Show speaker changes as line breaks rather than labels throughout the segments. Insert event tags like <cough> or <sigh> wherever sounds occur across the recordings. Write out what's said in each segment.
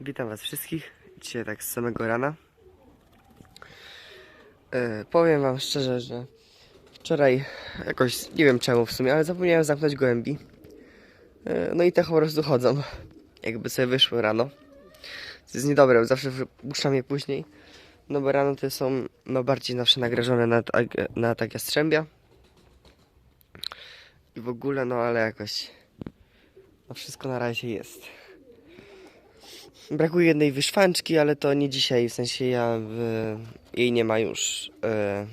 Witam Was wszystkich. Dzisiaj tak z samego rana. E, powiem Wam szczerze, że wczoraj jakoś nie wiem czemu w sumie, ale zapomniałem zamknąć gołębi. E, no i te po prostu chodzą. Jakby sobie wyszły rano. To jest niedobre, bo zawsze puszczam je później. No bo rano to są no, bardziej zawsze nagrażone na, na atak jastrzębia. I w ogóle, no ale jakoś. No wszystko na razie jest. Brakuje jednej wyszwanczki, ale to nie dzisiaj, w sensie ja jej nie ma już. E,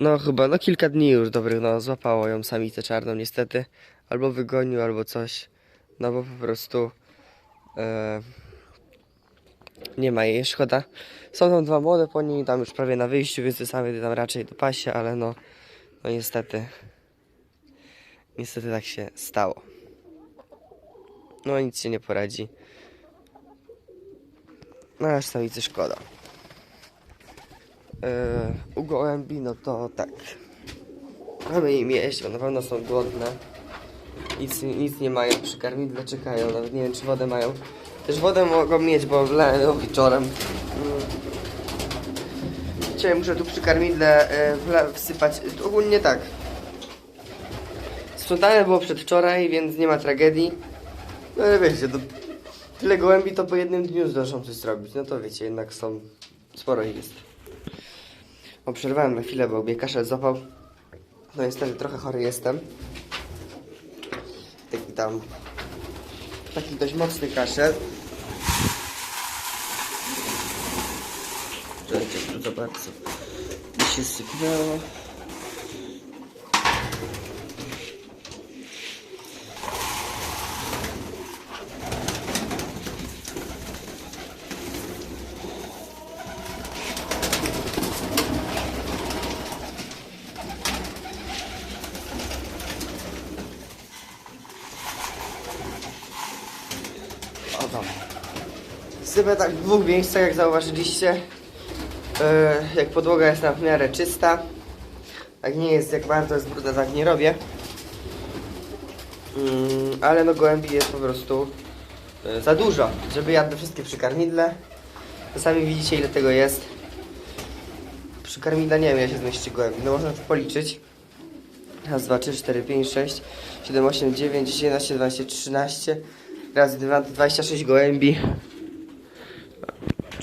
no chyba, no kilka dni już dobrych, no złapało ją samicę czarną niestety. Albo wygonił, albo coś. No bo po prostu e, nie ma jej, szkoda. Są tam dwa młode po niej, tam już prawie na wyjściu, więc te same tam raczej do pasie, ale no, no niestety, niestety tak się stało. No nic się nie poradzi. No aż samicy szkoda. Yy, u gołębi no to tak. Mamy im jeść, bo na pewno są głodne. Nic, nic nie mają, przy karmidle czekają, nawet nie wiem czy wodę mają. Też wodę mogą mieć, bo wlałem ją wieczorem. Mm. Dzisiaj muszę tu przy karmidle yy, wsypać, ogólnie tak. Sprzątane było przedwczoraj, więc nie ma tragedii. No ale wiecie, to tyle gołębi to po jednym dniu zdążą coś zrobić. No to wiecie, jednak są, sporo ich jest. O, przerwałem na chwilę, bo mnie kaszel złapał. No niestety trochę chory jestem. Taki tam, taki dość mocny kaszel. Czekajcie, tu zobaczcie. Mi się sypnęło. O tam. Sypę tak w dwóch miejscach, jak zauważyliście. E, jak podłoga jest na w miarę czysta. Jak nie jest, jak bardzo jest brudna, tak nie robię. Mm, ale no gołębi jest po prostu e, za dużo, żeby jadły wszystkie przy karmidle. To sami widzicie ile tego jest. Przy karmidle nie wiem ile się zmieści gołębi, no można to policzyć. Raz, dwa, trzy, cztery, pięć, sześć, siedem, osiem, dziewięć, dziesięć, jedenaście, dwanaście, trzynaście. Raz, dwa, 26 gołębi.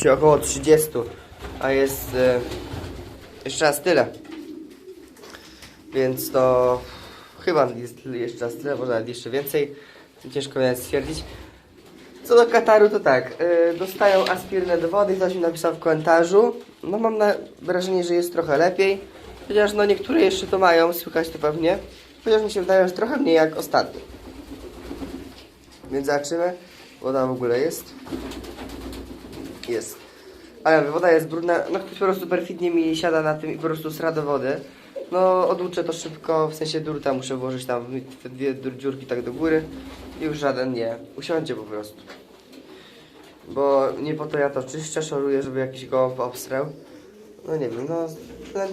Czyli około 30. A jest e, jeszcze raz tyle. Więc to chyba jest jeszcze raz tyle, może nawet jeszcze więcej. Ciężko mi nawet stwierdzić. Co do Kataru, to tak. e, dostają aspirynę do wody, ktoś mi napisał w komentarzu. No mam na wrażenie, że jest trochę lepiej. Chociaż no niektóre jeszcze to mają, słychać to pewnie. Chociaż mi się wydaje, że trochę mniej jak ostatnio. Więc zobaczymy. Woda w ogóle jest. Jest. Ale woda jest brudna. No ktoś po prostu perfidnie mi siada na tym i po prostu sra do wody. No odłuczę to szybko, w sensie durta muszę włożyć tam te dwie dziurki tak do góry. I już żaden nie. Usiądzie po prostu. Bo nie po to ja to czyszczę, szoruję, żeby jakiś gołąb obstrał. No nie wiem, no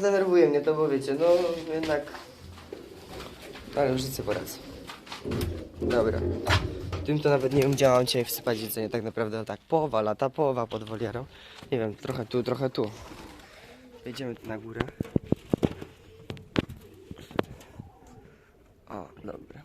denerwuje mnie to, bo wiecie, no jednak... Ale już nic nie poradzę. Dobra. Tym to nawet nie wiem, gdzie mam dzisiaj wsypać jedzenie. Tak naprawdę tak połowa lata, połowa pod wolierą. Nie wiem, trochę tu, trochę tu. Jedziemy tu na górę. O, dobra.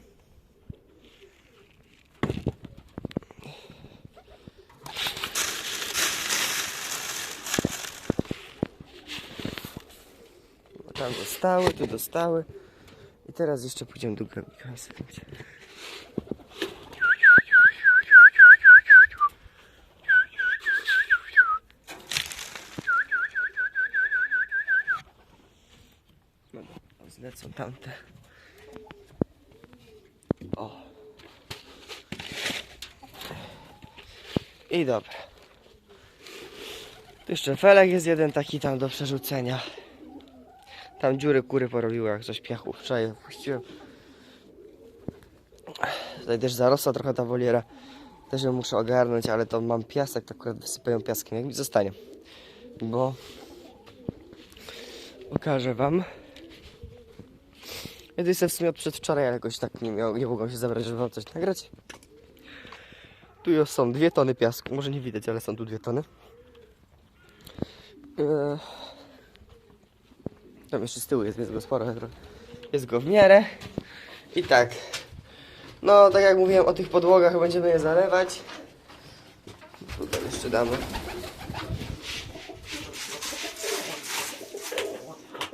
Tam dostały, tu dostały. I teraz jeszcze pójdziemy do grobnika. Tamte. O. I dobra. Tu jeszcze felek jest jeden taki tam do przerzucenia. Tam dziury kury porobiły jak coś piachu. Wczoraj puściłem. Tutaj też zarosła trochę ta woliera. Też ją muszę ogarnąć, ale to mam piasek, to akurat wysypają piaskiem. Jak mi zostanie. Bo pokażę wam. Ja jestem w sumie od przedwczoraj, jakoś tak nie, miał, nie mogłem się zabrać, żeby wam coś nagrać. Tu już są dwie tony piasku. Może nie widać, ale są tu dwie tony. Eee, Tam jeszcze z tyłu jest, więc go sporo. Jest go w miarę. I tak. No, tak jak mówiłem o tych podłogach, będziemy je zalewać. Tutaj jeszcze damy.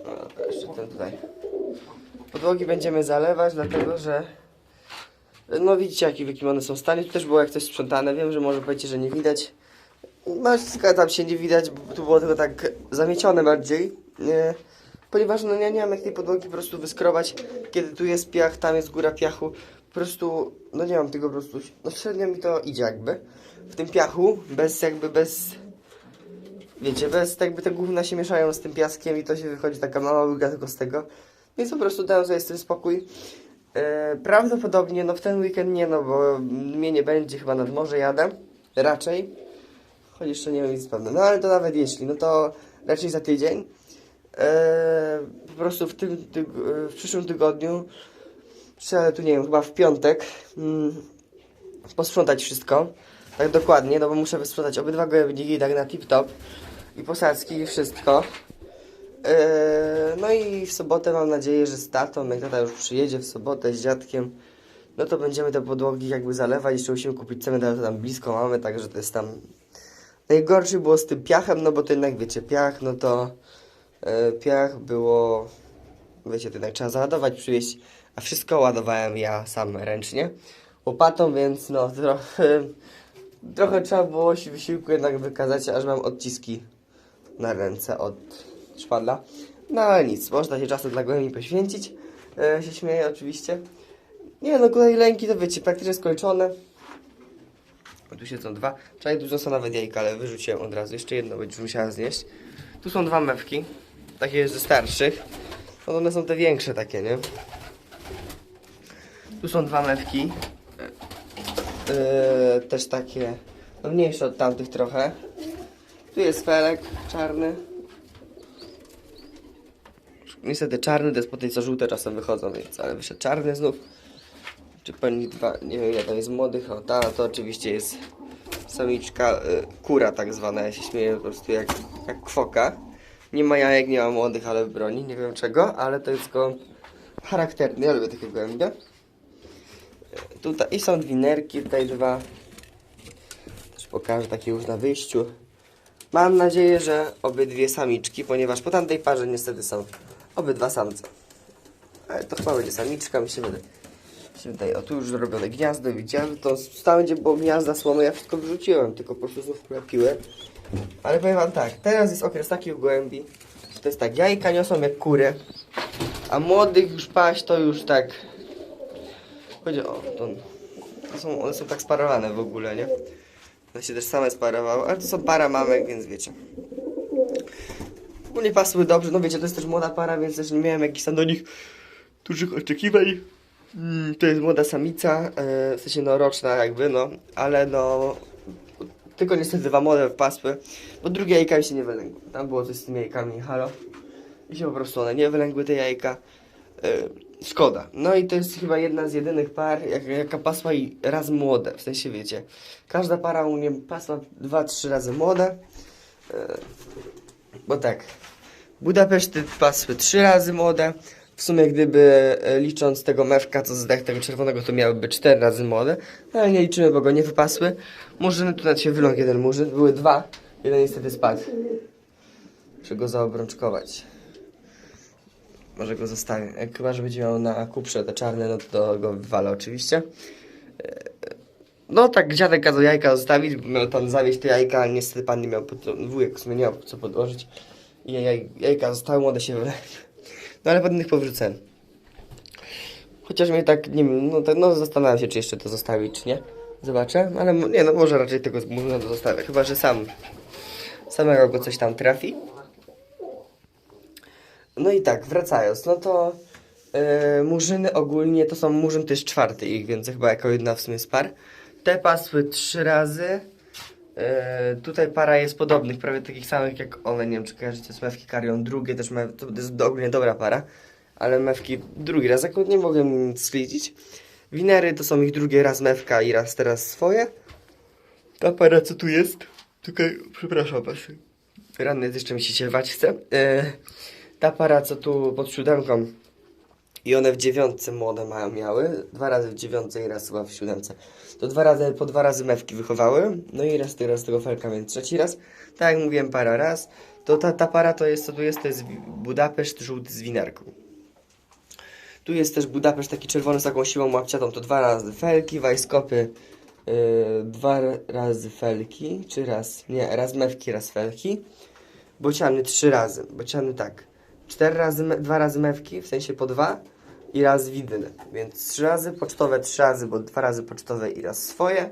No, jeszcze ten tutaj. Podłogi będziemy zalewać, dlatego że no widzicie jaki, w jakim one są stanie. Tu też było jak coś sprzątane. Wiem, że może powiecie, że nie widać. No tam się nie widać, bo tu było tylko tak zamiecione bardziej. Nie, ponieważ no ja nie mam jak tej podłogi po prostu wyskrobać, kiedy tu jest piach, tam jest góra piachu. Po prostu, no nie mam tego po prostu, no średnio mi to idzie jakby. W tym piachu, bez jakby, bez, wiecie, bez jakby te gówna się mieszają z tym piaskiem i to się wychodzi taka mała łyga tylko z tego. Więc po prostu dałem sobie z tym spokój. E, prawdopodobnie, no w ten weekend nie, no bo mnie nie będzie, chyba nad morze jadę. Raczej. Choć jeszcze nie wiem nic pewne. No ale to nawet jeśli, no to raczej za tydzień. E, po prostu w tym, tyg w przyszłym tygodniu, ale tu nie wiem, chyba w piątek, mm, posprzątać wszystko. Tak dokładnie, no bo muszę wysprzątać obydwa gołębniki tak na tip-top i posadzki i wszystko. Eee, no i w sobotę mam nadzieję, że z tatą, jak tata już przyjedzie w sobotę z dziadkiem, no to będziemy te podłogi jakby zalewać. Jeszcze musimy kupić cement, ale to tam blisko mamy, także to jest tam... Najgorszy było z tym piachem, no bo to jednak wiecie, piach, no to e, piach było, wiecie, to jednak trzeba załadować, przywieźć, a wszystko ładowałem ja sam ręcznie łopatą, więc no <laughs> trochę, trochę trzeba było się wysiłku jednak wykazać, aż mam odciski na ręce od szpadla. No ale nic, można się czasem dla gołębi poświęcić. E, się śmieję oczywiście. Nie no, kolej lęki to wiecie, praktycznie skończone. Tu siedzą dwa. Wczoraj dużo są nawet jajka, ale wyrzuciłem od razu. Jeszcze jedno będziesz musiała znieść. Tu są dwa mewki. Takie ze starszych. No one są te większe takie, nie? Tu są dwa mewki. E, też takie no mniejsze od tamtych trochę. Tu jest felek czarny. Niestety czarny, to jest po żółte czasem wychodzą, więc ale wyszedł czarny znów. Czy pani dwa, nie wiem jaka jest młodych, o ta to oczywiście jest samiczka, y, kura tak zwana, ja się śmieję po prostu jak, jak kwoka. Nie ma jajek, nie ma młodych, ale broni, nie wiem czego, ale to jest go charakterny, ja lubię takie gołębie. Y, Tutaj i są winerki, tutaj dwa. Też pokażę takie już na wyjściu. Mam nadzieję, że obydwie samiczki, ponieważ po tamtej parze niestety są obydwa samce. Ale to chyba będzie samiczka, mi się wydaje. O, tu już zrobione gniazdo, widziałem, to tam będzie było gniazda słomy, ja wszystko wyrzuciłem, tylko po prostu znów kupiłem. Ale powiem wam tak, teraz jest okres taki u gołębi, że to jest tak, jajka niosą jak kury, a młodych już paść to już tak... Chodzi o, to, to są, one są tak sparowane w ogóle, nie? One się też same sparowały, ale to są para mamek, więc wiecie. Ogólnie pasły dobrze, no wiecie, to jest też młoda para, więc też nie miałem jakichś tam do nich dużych oczekiwań. Mm, to jest młoda samica, e, w sensie no roczna jakby, no, ale no... Tylko niestety dwa młode pasły, bo drugie jajka mi się nie wylęgły. Tam było coś z tymi jajkami, halo. I się po prostu one nie wylęgły, te jajka. Szkoda. No i to jest chyba jedna z jedynych par, jak, jaka pasła i raz młode, w sensie wiecie. Każda para u mnie pasła dwa, trzy razy młode. E, bo tak, Budapeszty pasły trzy razy młode. W sumie gdyby e, licząc tego mewka, co zdech tego czerwonego, to miałyby cztery razy młode. No ale nie liczymy, bo go nie wypasły. Murzyny, tu na się wyląkł jeden murzyn. Były dwa. Jeden niestety spadł. Muszę go zaobrączkować. Może go zostawię. Jak chyba, że będzie miał na kuprze te czarne, no to go wywalę oczywiście. No tak, dziadek kazał jajka zostawić, miał tam zawieźć te jajka, ale niestety pan nie miał, wujek w sumie nie miał co podłożyć. I jaj, jajka zostały, młode się wylęgły. No ale innych powrócę. Chociaż mnie tak, nie wiem, no, tak, no zastanawiam się, czy jeszcze to zostawić, czy nie. Zobaczę, ale mo- nie, no może raczej tego można to zostawiać, chyba, że sam, samego go coś tam trafi. No i tak, wracając, no to e, murzyny ogólnie, to są murzyn, jest czwarty ich, więc chyba jako jedna w sumie z par. Te pasły trzy razy. E, tutaj para jest podobnych, prawie takich samych jak one, nie wiem czy kojarzycie z Mewki Karion, drugie też, mew, to jest ogólnie dobra para, ale Mewki drugi raz, akurat nie nic sklidzić. Winery to są ich drugie raz Mewka i raz teraz swoje. Ta para co tu jest? Tutaj, przepraszam was. Ranny jeszcze mi się ciewać chce. E, ta para co tu pod siódemką i one w dziewiątce młode mają, miały. Dwa razy w dziewiątce i raz chyba w siódemce. To dwa razy, po dwa razy mewki wychowały. No i raz teraz tego felka, więc trzeci raz. Tak jak mówiłem, para raz. To ta, ta para to jest, co tu jest, to jest Budapeszt żółty z winerką. Tu jest też Budapeszt taki czerwony z taką siłą łapciatą, to dwa razy felki, wajskopy yy, dwa razy felki, czy raz, nie, raz mewki, raz felki. Bociany trzy razy, bociany tak, cztery razy, me- dwa razy mewki, w sensie po dwa i raz widyny, więc trzy razy, pocztowe trzy razy, bo dwa razy pocztowe i raz swoje.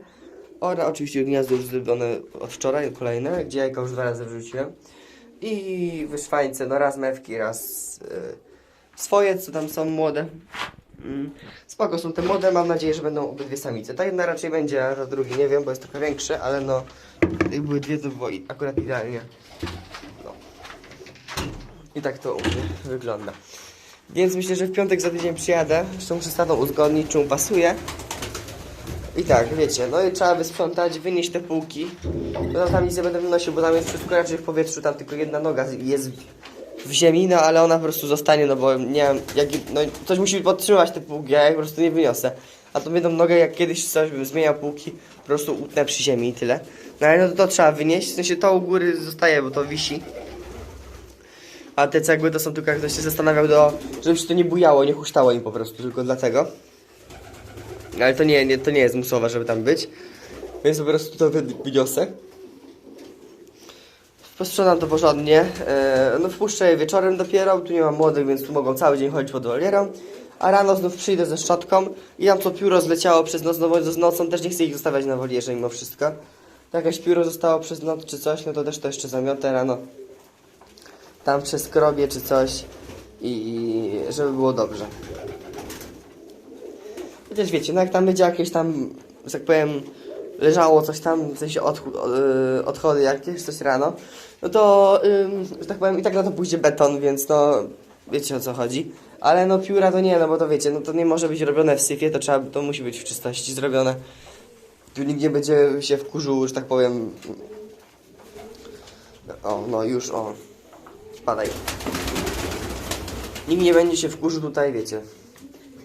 Oraz oczywiście gniazdo już zrobione od wczoraj, kolejne, gdzie jajka już dwa razy wrzuciłem. I wyszwańce, no raz mewki, raz yy, swoje, co tam są młode. Mm. Spoko są te młode, mam nadzieję, że będą obydwie samice. Ta jedna raczej będzie, a ta drugi nie wiem, bo jest trochę większy, ale no, jak były dwie, to było akurat idealnie. I tak to u mnie wygląda. Więc myślę, że w piątek za tydzień przyjadę. Jeszcze muszę z tatą uzgodnić, czy mu pasuje. I tak, wiecie, no i trzeba wysprzątać, wynieść te półki. No tam nic nie będę wynosił, bo tam jest wszystko raczej w powietrzu, tam tylko jedna noga jest w, ziemi, no ale ona po prostu zostanie, no bo nie wiem, jak, no ktoś musi podtrzymać te półki, a ja je po prostu nie wyniosę. A tą jedną nogę, jak kiedyś coś zmieniał półki, po prostu utnę przy ziemi i tyle. No ale no to, to trzeba wynieść, w sensie to u góry zostaje, bo to wisi. A te cegły to są tylko, jak ktoś się zastanawiał, do, żeby się to nie bujało, nie huśtało im po prostu, tylko dlatego. Ale to nie, nie, to nie jest musowe, żeby tam być. Więc po prostu to wy- wyniosę. Posprzątam to porządnie. E, no wpuszczę je wieczorem dopiero, tu nie mam młodych, więc tu mogą cały dzień chodzić pod wolierą. A rano znów przyjdę ze szczotką i tam co pióro zleciało przez noc, no bo z nocą też nie chcę ich zostawiać na wolierze mimo wszystko. To jakaś pióro zostało przez noc czy coś, no to też to jeszcze zamiotę rano. Tam przeskrobię czy coś i żeby było dobrze. Chociaż wiecie, no jak tam będzie jakieś tam, że tak powiem, leżało coś tam, w sensie yy, odchody jakieś, coś rano, no to, że tak powiem, i tak na to pójdzie beton, więc no, wiecie o co chodzi. Ale no pióra to nie, no bo to wiecie, no to nie może być robione w syfie, to trzeba, to musi być w czystości zrobione. Tu nikt nie będzie się wkurzył, że tak powiem. O, no już, o. Spadaj. Nikt nie będzie się wkurzył tutaj, wiecie,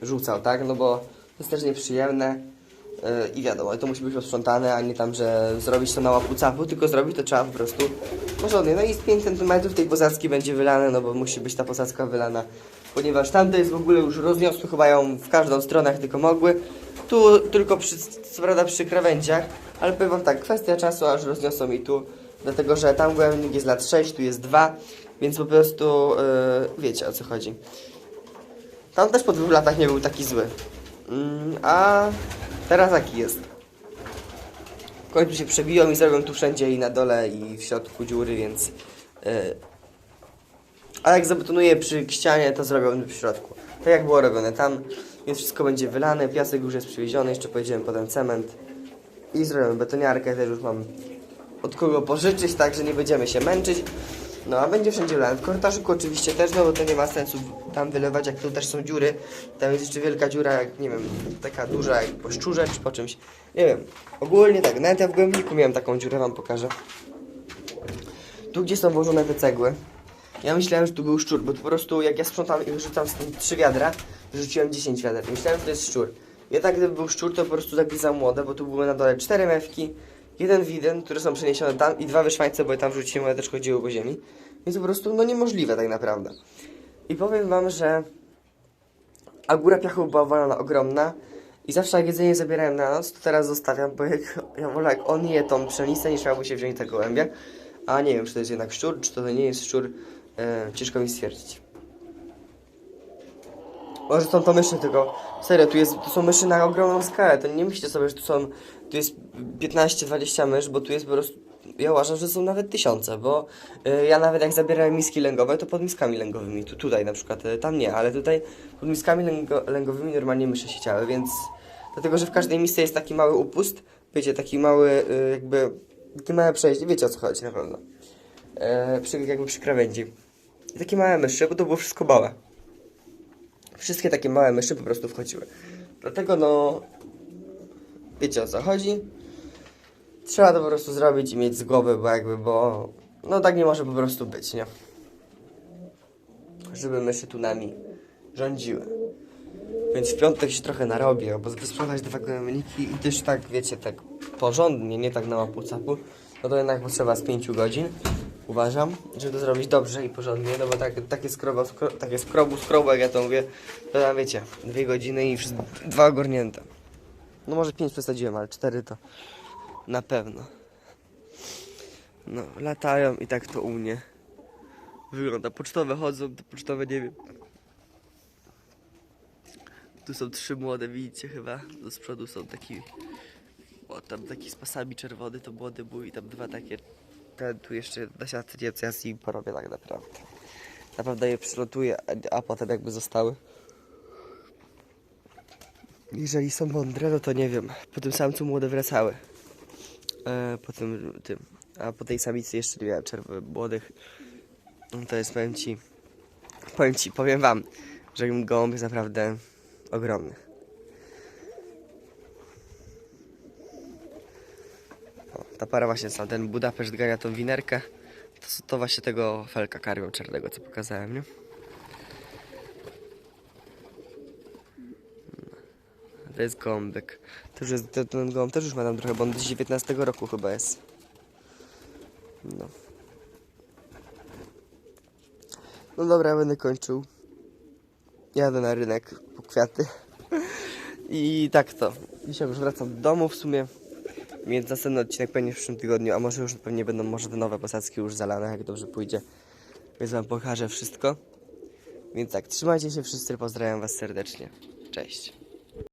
rzucał, tak? No bo to jest też nieprzyjemne. Yy, I wiadomo, to musi być posprzątane, a nie tam, że zrobić to na łapu capu, tylko zrobić to trzeba po prostu porządnie. No i z 5 cm tej posadzki będzie wylane, no bo musi być ta posadzka wylana, ponieważ tamte jest w ogóle już rozniosły, chyba ją w każdą stronę, jak tylko mogły. Tu tylko przy, co prawda przy krawędziach, ale powiem wam tak, kwestia czasu, aż rozniosą mi tu, dlatego że tam głębnik jest lat 6, tu jest 2, więc po prostu yy, wiecie o co chodzi. Tam też po dwóch latach nie był taki zły. Mm, a teraz taki jest. W końcu się przebiją i zrobią tu wszędzie i na dole i w środku dziury, więc... Yy, a jak zabetonuję przy ścianie, to zrobią w środku. Tak jak było robione tam, więc wszystko będzie wylane, piasek już jest przywieziony, jeszcze pojedziemy potem cement i zrobimy betoniarkę, też już mam od kogo pożyczyć, także nie będziemy się męczyć. No a będzie wszędzie lane. W korytarzyku oczywiście też, no bo to nie ma sensu tam wylewać, jak tu też są dziury. Tam jest jeszcze wielka dziura, jak nie wiem, taka duża jak po szczurze czy po czymś. Nie wiem. Ogólnie tak, nawet ja w głębniku miałem taką dziurę, wam pokażę. Tu gdzie są włożone te cegły. Ja myślałem, że tu był szczur, bo po prostu jak ja sprzątam i wyrzucam z tym trzy wiadra, wyrzuciłem 10 wiader. Myślałem, że to jest szczur. Jednak gdyby był szczur, to po prostu zagryzał młode, bo tu były na dole cztery mewki, jeden widen, które są przeniesione tam i dwa wyszwańce, bo je tam wrzuciłem, one też chodziły po ziemi. Więc po prostu no niemożliwe tak naprawdę. I powiem wam, że a góra piachu była wolna ogromna i zawsze jak jedzenie zabierałem na noc, to teraz zostawiam, bo jak, ja wolę jak on je tą pszenicę, niż miałby się wziąć tego gołębia. A nie wiem, czy to jest jednak szczur, czy to nie jest szczur, e, ciężko mi stwierdzić. Może są to myszy, tylko serio, tu, jest, tu są myszy na ogromną skalę, to nie myślcie sobie, że tu są, tu jest 15-20 mysz, bo tu jest po prostu, ja uważam, że są nawet tysiące, bo y, ja nawet jak zabierałem miski lęgowe, to pod miskami lęgowymi, tu, tutaj na przykład, y, tam nie, ale tutaj pod miskami lęgo, lęgowymi normalnie myszy siedziały, więc dlatego, że w każdej misce jest taki mały upust, wiecie, taki mały y, jakby, takie małe przejście, wiecie o co chodzi na pewno, e, przy, jakby przy krawędzi. I takie małe myszy, bo to było wszystko małe wszystkie takie małe myszy po prostu wchodziły. Dlatego no, wiecie o co chodzi. trzeba to po prostu zrobić i mieć z głowy, bo jakby, bo no tak nie może po prostu być, nie? Żeby myszy tu nami rządziły. Więc w piątek się trochę narobię, bo wysprzątać dwa gojemniki i też tak, wiecie, tak porządnie, nie tak na łapu capu, no to jednak potrzeba z pięciu godzin, uważam, żeby to zrobić dobrze i porządnie, no bo tak, takie skro, skrobu, skrobu, jak ja to mówię, to tam wiecie, dwie godziny i dwa ogarnięte. No może pięć przesadziłem, ale cztery to na pewno. No, latają i tak to u mnie wygląda. Pocztowe chodzą, to pocztowe nie wiem. Tu są trzy młode, widzicie chyba? Do przodu są taki. O, tam taki z pasami czerwony to młody był i tam dwa takie. Ten tu jeszcze na siatce nie co ja z nimi porobię tak naprawdę. Naprawdę je przylotuję, a, a potem jakby zostały. Jeżeli są mądre, no to nie wiem. Po tym samcu młode wracały. E, po tym, tym. A po tej samicy jeszcze nie miałem czerw młodych. No to jest, powiem ci, powiem ci, powiem wam, że gołąb jest naprawdę ogromny. O, ta para właśnie ten Budapeszt gania tą winerkę. To, to właśnie tego felka karmią czarnego, co pokazałem, nie? To jest gąbek. Już jest, ten, ten gołąb też już ma tam trochę, bo on z 19 roku chyba jest. No. No dobra, będę kończył. Jadę na rynek po kwiaty. <laughs> I tak to. Dzisiaj już wracam do domu w sumie. Więc następny odcinek pewnie w przyszłym tygodniu, a może już pewnie będą może te nowe posadzki już zalane, jak dobrze pójdzie. Więc wam pokażę wszystko. Więc tak, trzymajcie się wszyscy, pozdrawiam was serdecznie. Cześć.